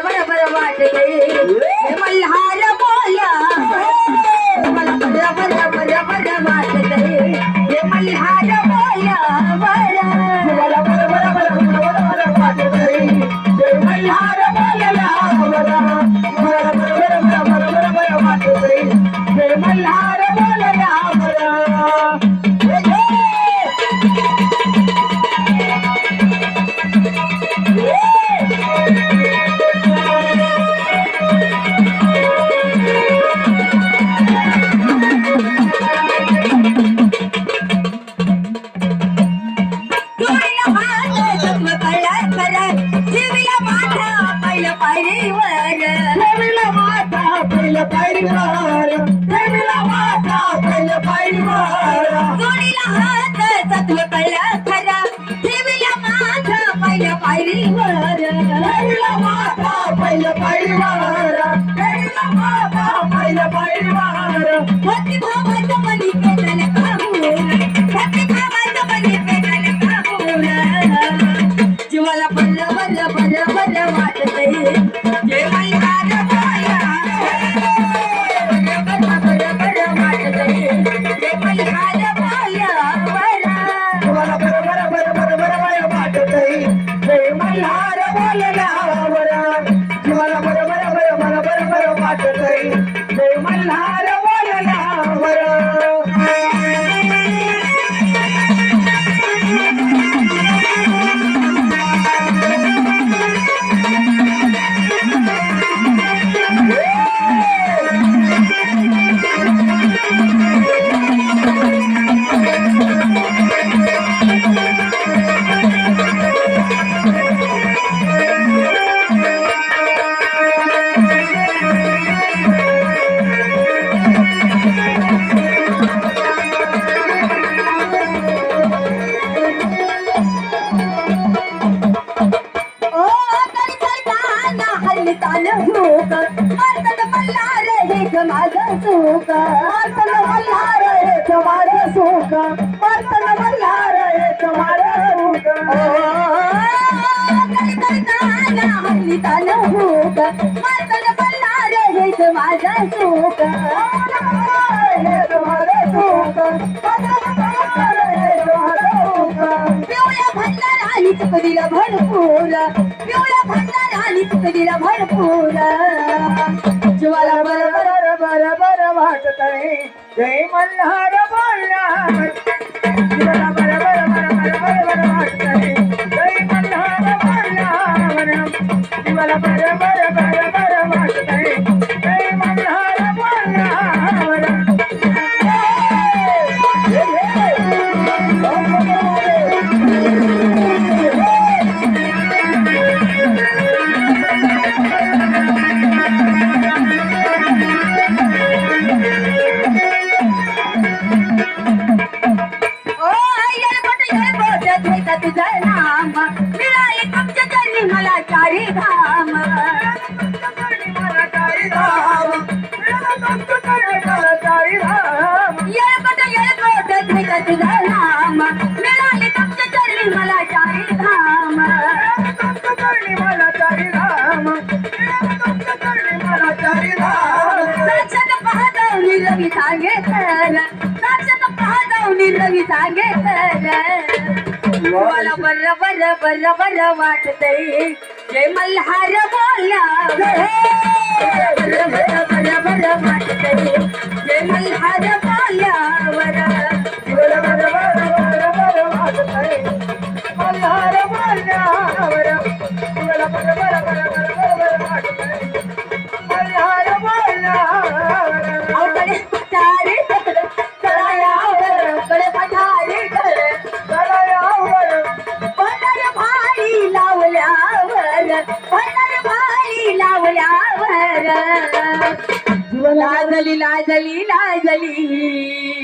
बर बर बर वाटते हे ठेवीला माझं पहिल्या पायरीवर बरं मल्हार हेच माझं सुख. मल्हार हेच माझं सुख. मार्तन मल्हार हेच माझं सुख. हल्ली तान भूक मारतात मल्हार हेच भरपूर पिवळ्या आणि भरपूर. ज्वाला बरोबर बरं बरं जय मल्हार बोलणार तुला जय मल्हार बोलणार तुला मला चारी धाम येळकोट येळकोट घेता तुझं नाम मिळाले तुमच्या चरणी मला चारी धाम साक्षात पाहतावनी रवी सांगे तर साक्षात पाहतावनी रवी सांगे तर मला बरं बरं बरं वाटतंय. जय मल्हार बोला. वाटतंय. जय मल्हार बोला. लावल्यावर भारी लावल्यावर. लाजली लाजली लाजली.